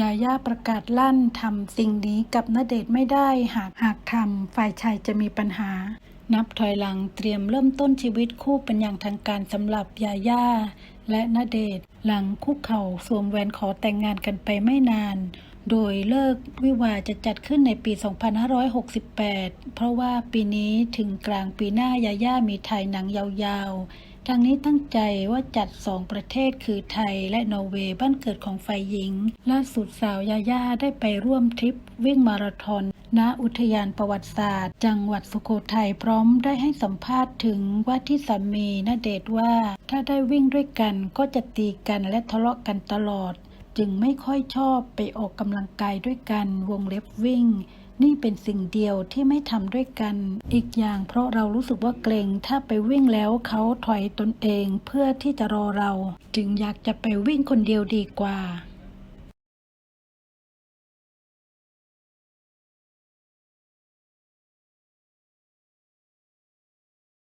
ยาย่าประกาศลั่นทำสิ่งนี้กับณเดชไม่ได้หากหากทำฝ่ายชายจะมีปัญหา นับถอยหลังเตรียมเริ่มต้นชีวิตคู่เป็นอย่างทางการสำหรับยาย่าและณเดชหลังคุกเข่าสวมแหวนขอแต่งงานกันไปไม่นาน โดยเลิกวิวาจะจัดขึ้นในปี 2568 เพราะว่าปีนี้ถึงกลางปีหน้ายาย่ามีถ่ายหนังยาวๆ ทางนี้ตั้งใจว่าจัดสองประเทศคือไทยและนอร์เวย์บ้านเกิดของฝ่ายหญิง ล่าสุดสาวยาย่าได้ไปร่วมทริปวิ่งมาราธอนณอุทยานประวัติศาสตร์ จังหวัดสุโขทัยพร้อมได้ให้สัมภาษณ์ถึงว่าที่สามีณเดชว่า ถ้าได้วิ่งด้วยกันก็จะตีกันและทะเลาะกันตลอด จึงไม่ค่อยชอบไปออกกำลังกายด้วยกันวงเล็บวิ่ง นี่เป็นสิ่งเดียวที่ไม่ทำด้วยกัน อีกอย่างเพราะเรารู้สึกว่าเกรงถ้าไปวิ่งแล้วเขาถอยตนเองเพื่อที่จะรอเรา จึงอยากจะไปวิ่งคนเดียวดีกว่า